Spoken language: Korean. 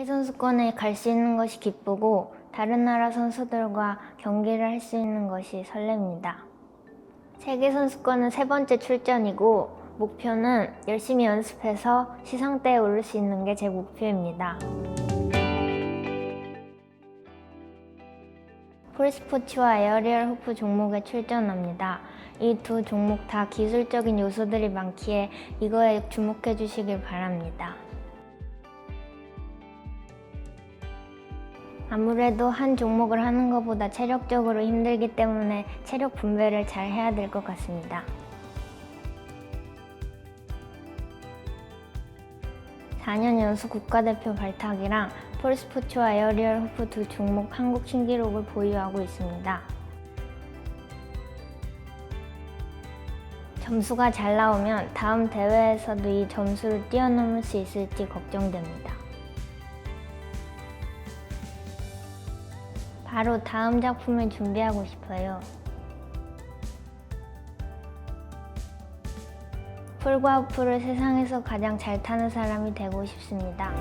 세계 선수권에 갈 수 있는 것이 기쁘고 다른 나라 선수들과 경기를 할 수 있는 것이 설렙니다. 세계 선수권은 세 번째 출전이고 목표는 열심히 연습해서 시상대에 오를 수 있는 게 제 목표입니다. 폴스포츠와 에어리얼 호프 종목에 출전합니다. 이 두 종목 다 기술적인 요소들이 많기에 이거에 주목해 주시길 바랍니다. 아무래도 한 종목을 하는 것보다 체력적으로 힘들기 때문에 체력 분배를 잘 해야 될 것 같습니다. 4년 연속 국가대표 발탁이랑 폴스포츠와 에어리얼 호프 두 종목 한국 신기록을 보유하고 있습니다. 점수가 잘 나오면 다음 대회에서도 이 점수를 뛰어넘을 수 있을지 걱정됩니다. 바로 다음 작품을 준비하고 싶어요. 풀과 호프를 세상에서 가장 잘 타는 사람이 되고 싶습니다.